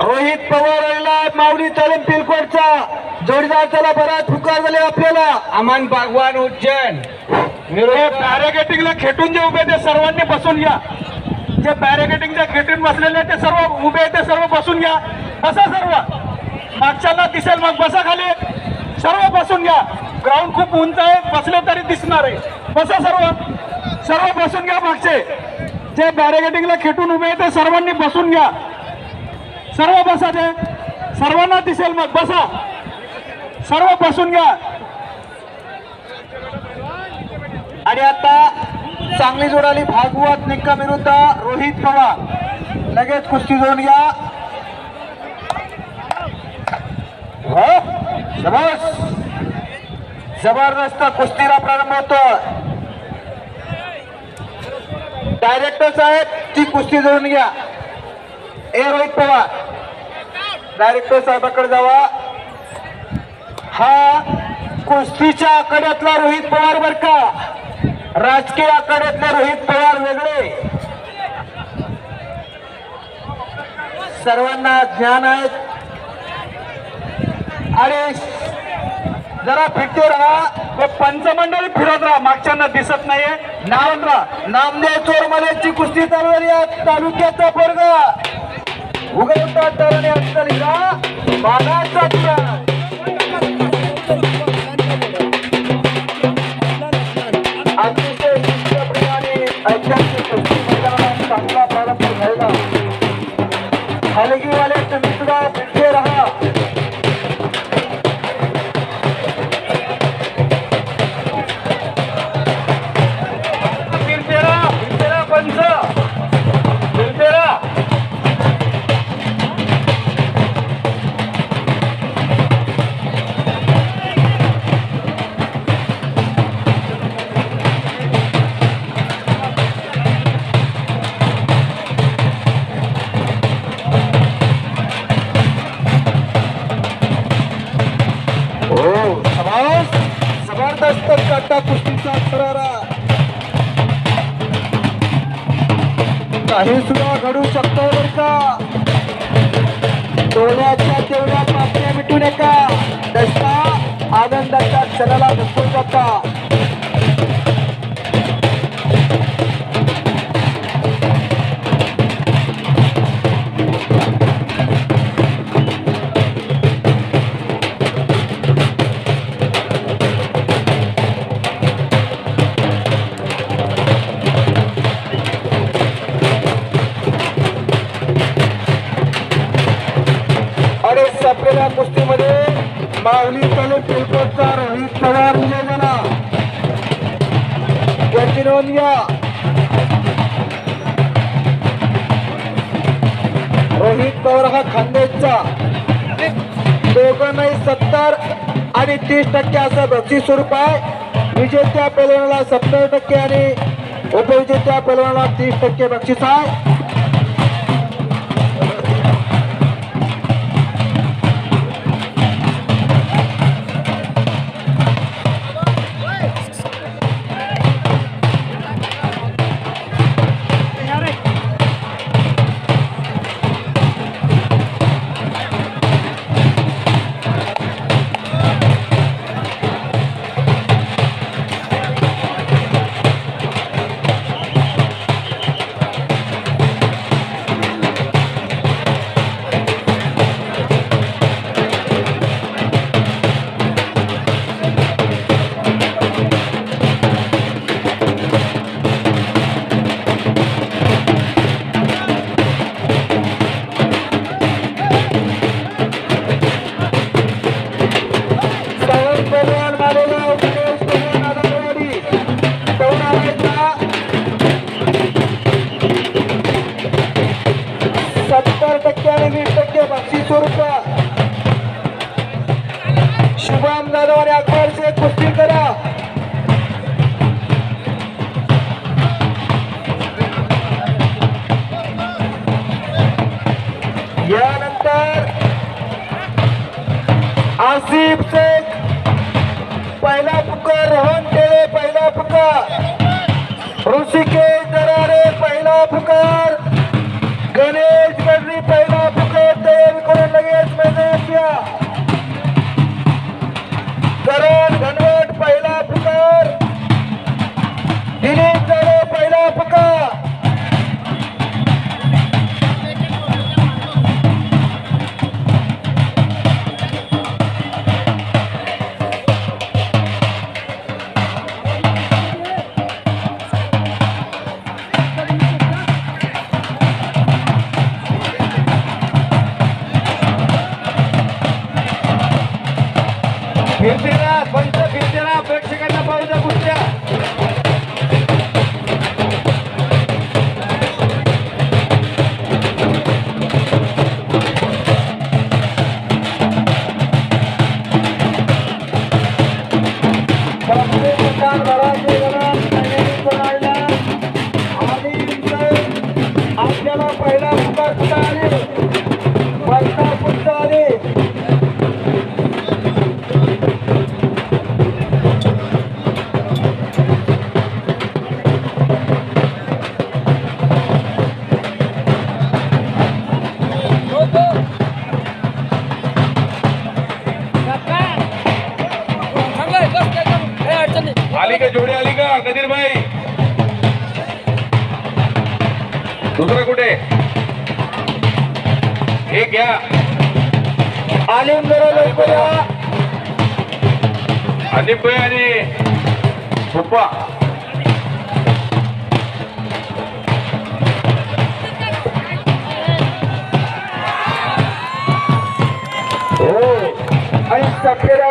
रोहित पवार आलेला माऊली तालीम पिलकोटचा जोडीदार त्याला बराच पुकार झाले आपल्याला. अमन भगवान उज्जैन. बॅरिकेटिंगला खेटून जे उभे ते सर्वांनी बसून घ्या. जे बॅरिकेटिंगच्या खेटून बसलेले ते सर्व उभे ते सर्व बसून घ्या. बसा सर्व. मागच्याला दिसेल मग बसा खाली. सर्व बसून घ्या. ग्राउंड खूप उंच आहे बसले तरी दिसणार आहे. बसा सर्व. सर्व बसून घ्या मागचे. जे बॅरिगेटिंगला खेटून उभे आहे ते सर्वांनी बसून घ्या. सर्व बसा ते. सर्वांना दिसेल मग. बसा. सर्व बसून घ्या. आणि आता चांगली जोड आली भागवत निक्का विरुद्ध रोहित पवार. लगेच कुस्ती जोडून घ्या. हो. जबरदस्त कुस्तीला प्रारंभ होतो डायरेक्टर साहेब ती कुस्ती धरून घ्या. ए रोहित पवार. डायरेक्टर साहेबाकडे जावा. हा कुस्तीच्या आकड्यातला रोहित पवार बर का? राजकीय आकड्यातला रोहित पवार वेगळे. सर्वांना ज्ञान आहेत आणि जरा फिटते राहा. व पंचमंडळी फिरत राहा. मागच्यांना दिसत नाहीये. नाम राहा. नामदेव चोरमलेची कुस्ती चालू झाली आहे तालुक्याचा पोरगा उगवता तरणे का बागाचा तुरा अतिशय जबरदस्त काटा कुस्तीचा थरारा. काही सुद्धा घडू शकतो बरं का? डोळ्याच्या तेवढ्या पापण्या मिटू नका. दशा आनंदाच्या क्षणाला धुकून जाता. माऊली तले पिलकोटचा रोहित पवार विजय झाला याची नोंद घ्या. रोहित पवार हा खानदेशचा. दोघांनाही सत्तर आणि तीस टक्के असं बक्षीस स्वरूप आहे. विजेत्या पैलवानाला सत्तर टक्के आणि उपविजेत्या पैलवानाला तीस टक्के बक्षीस आहे. आणि कुस्ती करा. यानंतर आसिफ शेख पहिला पुकार रोहन टेळे पहिला पुकार. फिरतेरा पंच फिरतेरा प्रेक्षकांना पाहू द्या कुठच्या आपल्याला पहिला पुकार आले कदीर भाई दुसरं कुठे? हे घ्या. आलिम जरा लवकर या. अनिप भाई आणि पप्पा हो. आणि सफेरा